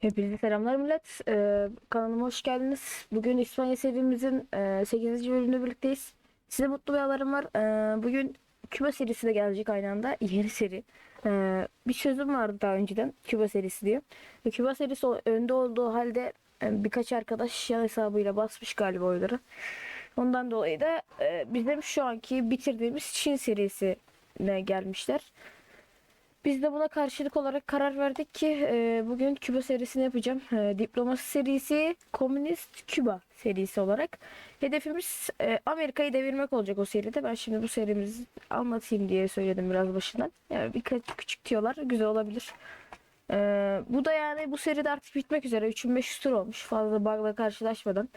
Hepinize selamlar millet. Ee, kanalıma hoş geldiniz. Bugün İspanya serimizin e, 8. bölümünde birlikteyiz. Size mutlu haberim var. Ee, bugün Küba serisi de gelecek aynı anda. Yeni seri. Ee, bir sözüm vardı daha önceden. Küba serisi diye. Ve Küba serisi önde olduğu halde e, birkaç arkadaş yan hesabıyla basmış galiba oyları. Ondan dolayı da e, bizim şu anki bitirdiğimiz Çin serisine gelmişler. Biz de buna karşılık olarak karar verdik ki e, bugün Küba serisini yapacağım. E, diplomasi serisi, komünist Küba serisi olarak. Hedefimiz e, Amerika'yı devirmek olacak o seride. Ben şimdi bu serimizi anlatayım diye söyledim biraz başından. Yani birkaç küçük diyorlar. Güzel olabilir. E, bu da yani bu seride artık bitmek üzere. 3500 tur olmuş. Fazla bug'la karşılaşmadan.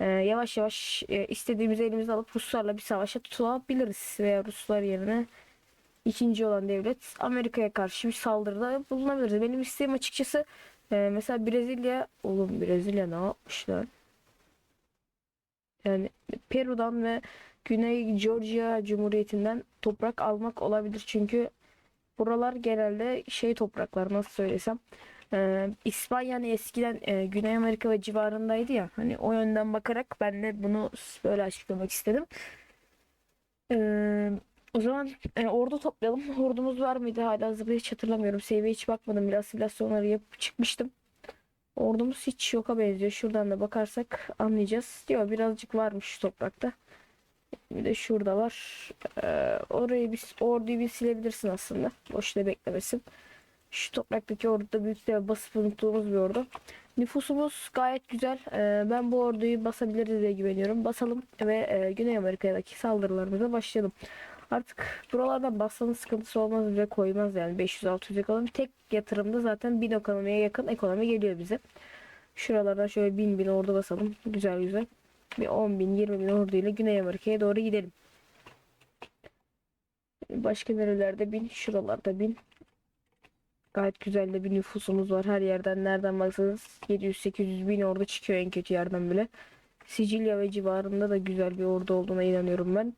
e, yavaş yavaş e, istediğimizi elimize alıp Ruslarla bir savaşa tutulabiliriz. Veya Ruslar yerine ikinci olan devlet Amerika'ya karşı bir saldırıda bulunabiliriz. Benim isteğim açıkçası e, mesela Brezilya oğlum Brezilya ne yapmışlar? Yani Peru'dan ve Güney Georgia Cumhuriyeti'nden toprak almak olabilir. Çünkü buralar genelde şey topraklar nasıl söylesem e, İspanya hani eskiden e, Güney Amerika ve civarındaydı ya hani o yönden bakarak ben de bunu böyle açıklamak istedim. Eee o zaman e, ordu toplayalım. Ordumuz var mıydı? Hala hazırda hiç hatırlamıyorum. Save'e hiç bakmadım. Biraz simülasyonları yapıp çıkmıştım. Ordumuz hiç yoka benziyor. Şuradan da bakarsak anlayacağız. Diyor birazcık varmış şu toprakta. Bir de şurada var. Ee, orayı biz orduyu bir silebilirsin aslında. Boşuna beklemesin. Şu topraktaki orduda büyük bir basıp unuttuğumuz bir ordu. Nüfusumuz gayet güzel. Ee, ben bu orduyu basabiliriz diye güveniyorum. Basalım ve e, Güney Amerika'daki saldırılarımıza başlayalım. Artık buralardan basmanın sıkıntısı olmaz ve koymaz yani 500-600 ekonomi. Tek yatırımda zaten 1000 ekonomiye yakın ekonomi geliyor bize. Şuralardan şöyle 1000 bin ordu basalım. Güzel güzel. Bir 10 bin 20 bin ordu ile Güney Amerika'ya doğru gidelim. Başka nerelerde bin? Şuralarda bin. Gayet güzel de bir nüfusumuz var. Her yerden nereden baksanız 700-800 bin ordu çıkıyor en kötü yerden bile. Sicilya ve civarında da güzel bir ordu olduğuna inanıyorum ben.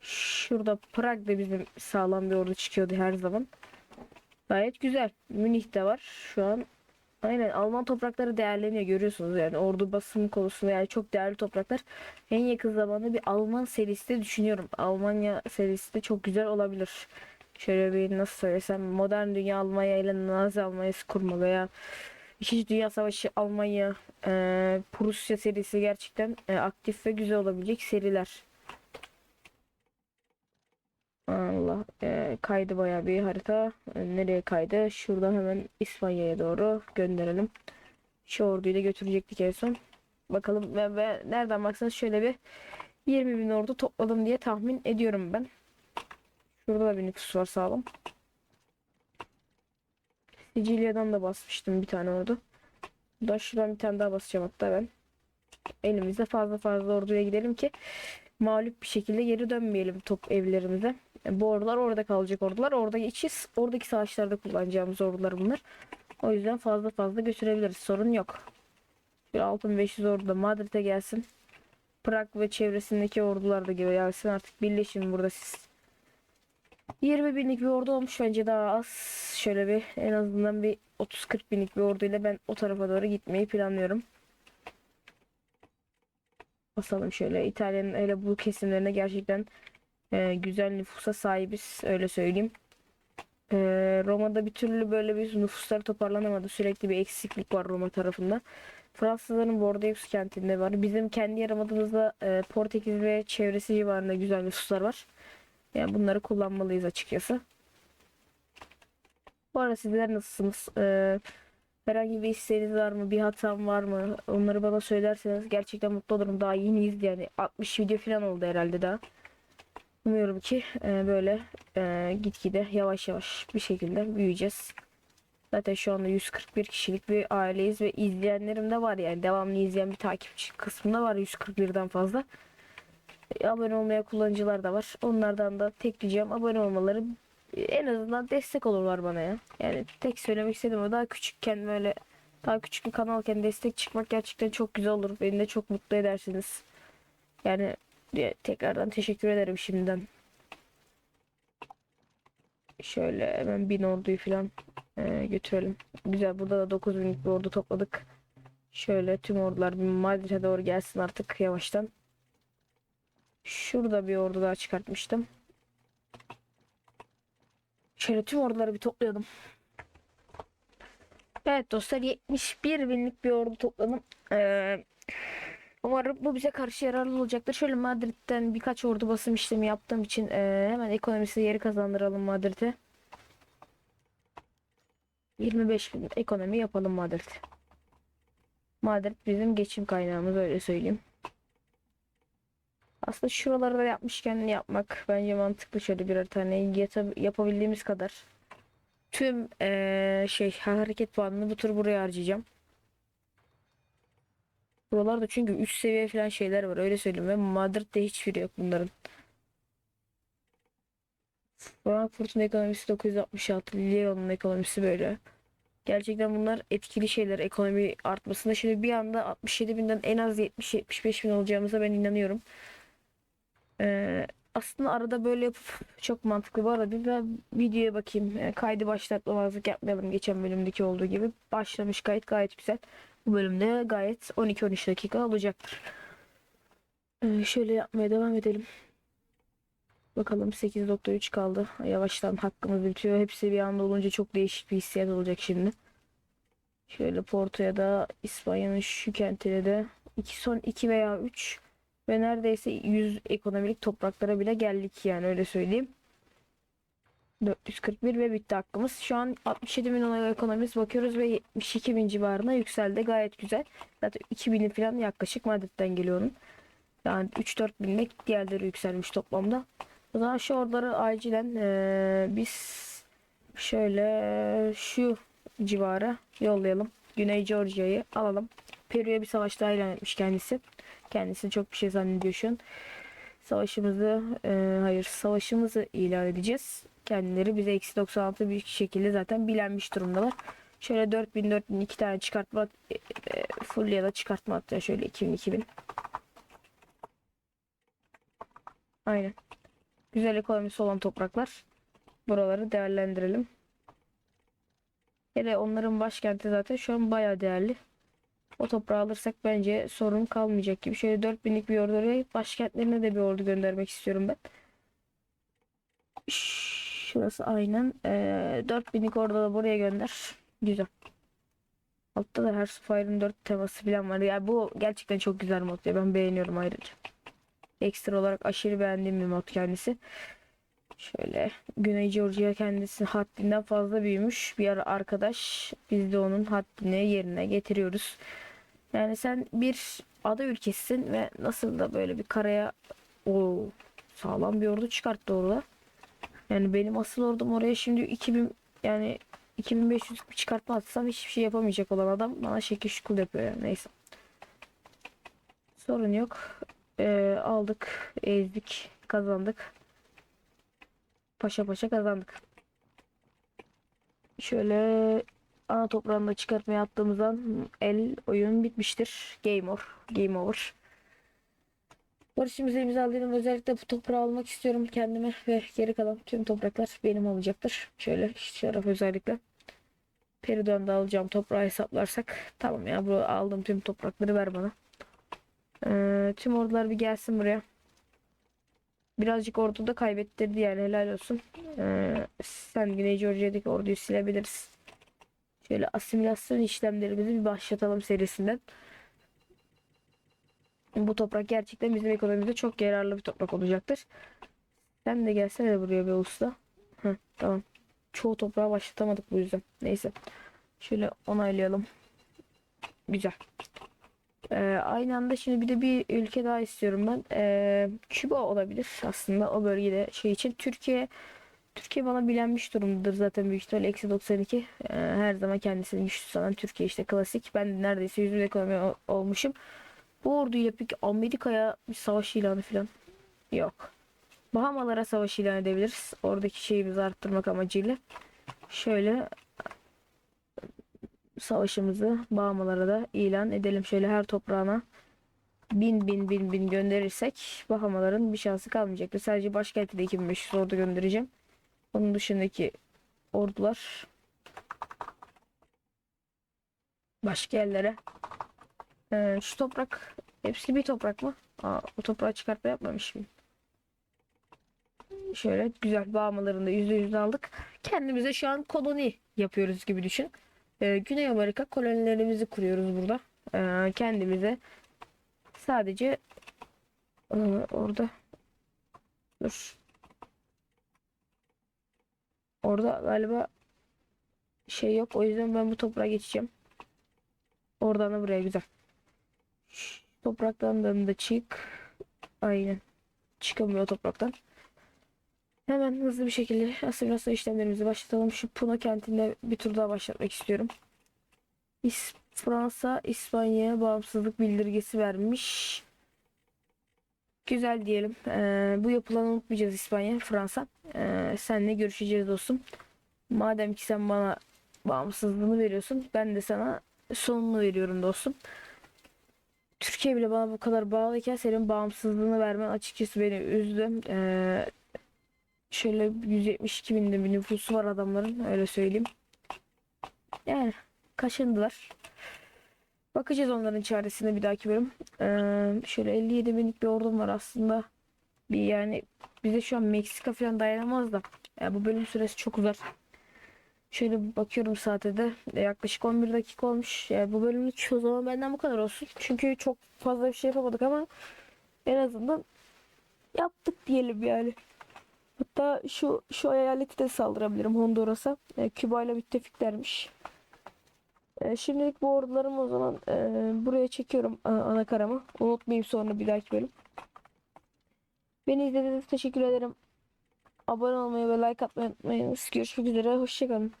Şurada Prag'da bizim sağlam bir ordu çıkıyordu her zaman. Gayet güzel. Münih'te var şu an. Aynen Alman toprakları değerleniyor görüyorsunuz yani ordu basım konusunda yani çok değerli topraklar. En yakın zamanda bir Alman serisi de düşünüyorum. Almanya serisi de çok güzel olabilir. Şöyle bir nasıl söylesem modern dünya Almanya ile Nazi Almanya'sı kurma veya İkinci Dünya Savaşı Almanya, e, Prusya serisi gerçekten e, aktif ve güzel olabilecek seriler. Allah e, kaydı bayağı bir harita. E, nereye kaydı? Şuradan hemen İspanya'ya doğru gönderelim. Şu orduyu da götürecektik en son. Bakalım ve, ve nereden baksanız şöyle bir 20 bin ordu topladım diye tahmin ediyorum ben. Şurada da bir nüfus var sağlam. Sicilya'dan da basmıştım bir tane ordu. Da şuradan bir tane daha basacağım hatta ben. Elimizde fazla fazla orduya gidelim ki mağlup bir şekilde geri dönmeyelim top evlerimize. E, Bu ordular orada kalacak ordular. Orada içiz. Oradaki savaşlarda kullanacağımız ordular bunlar. O yüzden fazla fazla götürebiliriz. Sorun yok. Bir 6500 ordu da Madrid'e gelsin. Prag ve çevresindeki ordular da gelsin. Artık birleşin burada siz. 20 binlik bir ordu olmuş bence daha az. Şöyle bir en azından bir 30-40 binlik bir orduyla ben o tarafa doğru gitmeyi planlıyorum. Basalım şöyle. İtalya'nın öyle bu kesimlerine gerçekten e, güzel nüfusa sahibiz. Öyle söyleyeyim. E, Roma'da bir türlü böyle bir nüfuslar toparlanamadı. Sürekli bir eksiklik var Roma tarafında. Fransızların Bordeaux kentinde var. Bizim kendi yarımadamızda e, Portekiz ve çevresi civarında güzel nüfuslar var. Yani bunları kullanmalıyız açıkçası. Bu arada sizler nasılsınız? E, Herhangi bir isteğiniz var mı? Bir hatam var mı? Onları bana söylerseniz gerçekten mutlu olurum. Daha yeniyiz yani. 60 video falan oldu herhalde daha. Umuyorum ki e, böyle e, gitgide yavaş yavaş bir şekilde büyüyeceğiz. Zaten şu anda 141 kişilik bir aileyiz ve izleyenlerim de var yani. Devamlı izleyen bir takipçi kısmında var 141'den fazla. E, abone olmaya kullanıcılar da var. Onlardan da tek ricam abone olmaları en azından destek olurlar bana ya. Yani tek söylemek istedim o daha küçükken böyle daha küçük bir kanalken destek çıkmak gerçekten çok güzel olur. Beni de çok mutlu edersiniz. Yani ya, tekrardan teşekkür ederim şimdiden. Şöyle hemen bin orduyu falan e, götürelim. Güzel burada da 9 binlik bir ordu topladık. Şöyle tüm ordular Madrid'e doğru gelsin artık yavaştan. Şurada bir ordu daha çıkartmıştım. Şöyle tüm orduları bir toplayalım. Evet dostlar 71 binlik bir ordu topladım. Ee, umarım bu bize karşı yararlı olacaktır. Şöyle Madrid'den birkaç ordu basım işlemi yaptığım için ee, hemen ekonomisi yeri kazandıralım Madrid'e. 25 bin ekonomi yapalım Madrid. Madrid bizim geçim kaynağımız öyle söyleyeyim. Aslında şuraları da yapmışken yapmak bence mantıklı şöyle birer tane yata- yapabildiğimiz kadar. Tüm eee, şey hareket puanını bu tur buraya harcayacağım. Buralarda çünkü üst seviye falan şeyler var öyle söyleyeyim ve Madrid'de hiçbiri yok bunların. Frankfurt'un ekonomisi 966, Lyon'un ekonomisi böyle. Gerçekten bunlar etkili şeyler ekonomi artmasında. Şimdi bir anda 67 binden en az 70-75 bin olacağımıza ben inanıyorum. Ee, aslında arada böyle yapıp çok mantıklı. Bu arada bir ben videoya bakayım. Ee, kaydı başlatmamazlık yapmayalım geçen bölümdeki olduğu gibi. Başlamış kayıt gayet güzel. Bu bölümde gayet 12-13 dakika olacaktır. Ee, şöyle yapmaya devam edelim. Bakalım 8.3 kaldı. Yavaştan hakkımız bitiyor. Hepsi bir anda olunca çok değişik bir hissiyat olacak şimdi. Şöyle Porto'ya da İspanya'nın şu kentine de iki, son 2 veya 3 ve neredeyse 100 ekonomik topraklara bile geldik yani öyle söyleyeyim. 441 ve bitti hakkımız. Şu an 67 bin olan ekonomimiz bakıyoruz ve 72 bin civarına yükseldi. Gayet güzel. Zaten 2000'i falan yaklaşık Madrid'den geliyor onun. Yani 3-4 binlik diğerleri yükselmiş toplamda. O zaman şu orduları acilen eee, biz şöyle şu civara yollayalım. Güney Georgia'yı alalım. Peru'ya bir savaş daha ilan etmiş kendisi. Kendisi çok bir şey zannediyor şu an. Savaşımızı eee, hayır savaşımızı ilan edeceğiz. Kendileri bize eksi 96 bir şekilde zaten bilenmiş durumdalar. Şöyle 4000 4000 iki tane çıkartma e, e, full ya da çıkartma hatta şöyle 2000 2000. Aynen. Güzel ekonomisi olan topraklar. Buraları değerlendirelim. Hele onların başkenti zaten şu an baya değerli. O toprağı alırsak bence sorun kalmayacak gibi. Şöyle 4000'lik bir ordu oraya başkentlerine de bir ordu göndermek istiyorum ben. Şurası aynen. Ee, 4000'lik ordu da buraya gönder. Güzel. Altta da Hearthfire'ın 4 teması falan var. Ya bu gerçekten çok güzel mod ya. Ben beğeniyorum ayrıca. Ekstra olarak aşırı beğendiğim bir mod kendisi. Şöyle Güney Georgia kendisi haddinden fazla büyümüş bir arkadaş. Biz de onun haddini yerine getiriyoruz. Yani sen bir ada ülkesisin ve nasıl da böyle bir karaya o sağlam bir ordu çıkarttı orada. Yani benim asıl ordum oraya şimdi 2000 yani 2500 bir çıkartma atsam hiçbir şey yapamayacak olan adam bana şekil şukul yapıyor yani neyse. Sorun yok. Ee, aldık, ezdik, kazandık. Paşa paşa kazandık. Şöyle ana toprağını da çıkartmaya attığımızdan el oyun bitmiştir. Game over. Game over. Barışımızı imzalayalım. Özellikle bu toprağı almak istiyorum kendime ve geri kalan tüm topraklar benim olacaktır. Şöyle şaraf özellikle. Peri'den de alacağım toprağı hesaplarsak. Tamam ya bu aldığım tüm toprakları ver bana. Ee, tüm ordular bir gelsin buraya. Birazcık ordu da kaybettirdi yani helal olsun. Ee, sen Güney Georgia'daki orduyu silebiliriz. Şöyle asimilasyon işlemlerimizi bir başlatalım serisinden. Bu toprak gerçekten bizim ekonomimizde çok yararlı bir toprak olacaktır. Sen de gelsene de buraya bir usta. Heh, tamam. Çoğu toprağı başlatamadık bu yüzden. Neyse. Şöyle onaylayalım. Güzel. Ee, aynı anda şimdi bir de bir ülke daha istiyorum ben. Ee, Küba olabilir aslında o bölgede şey için. Türkiye Türkiye bana bilenmiş durumdadır zaten büyük ihtimalle eksi 92. Ee, her zaman kendisini güçlü sanan Türkiye işte klasik. Ben neredeyse yüzün ekonomi ol- olmuşum. Bu orduyla peki Amerika'ya bir savaş ilanı falan yok. Bahamalara savaş ilan edebiliriz. Oradaki şeyimizi arttırmak amacıyla. Şöyle savaşımızı Bahamalara da ilan edelim. Şöyle her toprağına bin bin bin bin gönderirsek Bahamaların bir şansı kalmayacaktır. Sadece başkente de 2500 ordu göndereceğim. Onun dışındaki ordular başka yerlere. Ee, şu toprak hepsi bir toprak mı? Aa, o toprağı çıkartma yapmamışım. Şöyle güzel bağmalarında %100 aldık. Kendimize şu an koloni yapıyoruz gibi düşün. Ee, Güney Amerika kolonilerimizi kuruyoruz burada. Ee, kendimize sadece Ee, orada dur. Orada galiba şey yok. O yüzden ben bu toprağa geçeceğim. Oradan da buraya güzel. Topraktan da çık. Aynen. Çıkamıyor topraktan. Hemen hızlı bir şekilde asimilasyon işlemlerimizi başlatalım. Şu Puno kentinde bir tur daha başlatmak istiyorum. İs Fransa İspanya'ya bağımsızlık bildirgesi vermiş. Güzel diyelim. Ee, bu yapılanı unutmayacağız İspanya, Fransa. Ee, seninle görüşeceğiz dostum. Madem ki sen bana bağımsızlığını veriyorsun, ben de sana sonunu veriyorum dostum. Türkiye bile bana bu kadar bağlıyken senin bağımsızlığını vermen açıkçası beni üzdü. Ee, şöyle 172 binde bir nüfusu var adamların, öyle söyleyeyim. Yani kaşındılar. Bakacağız onların çaresine bir dahaki bölüm. Ee, şöyle 57 binlik bir ordum var aslında. Bir yani bize şu an Meksika falan dayanamaz da. Ya bu bölüm süresi çok uzar. Şöyle bakıyorum saate de E, yaklaşık 11 dakika olmuş. Yani bu bölümlük o zaman benden bu kadar olsun. Çünkü çok fazla bir şey yapamadık ama en azından yaptık diyelim yani. Hatta şu şu eyaleti de saldırabilirim Honduras'a. E, Küba ile müttefiklermiş. E, şimdilik bu ordularımı o zaman e, buraya çekiyorum ana karamı. Unutmayayım sonra bir dahaki bölüm. Beni izlediğiniz için teşekkür ederim. Abone olmayı ve like atmayı unutmayınız. Görüşmek üzere. Hoşçakalın.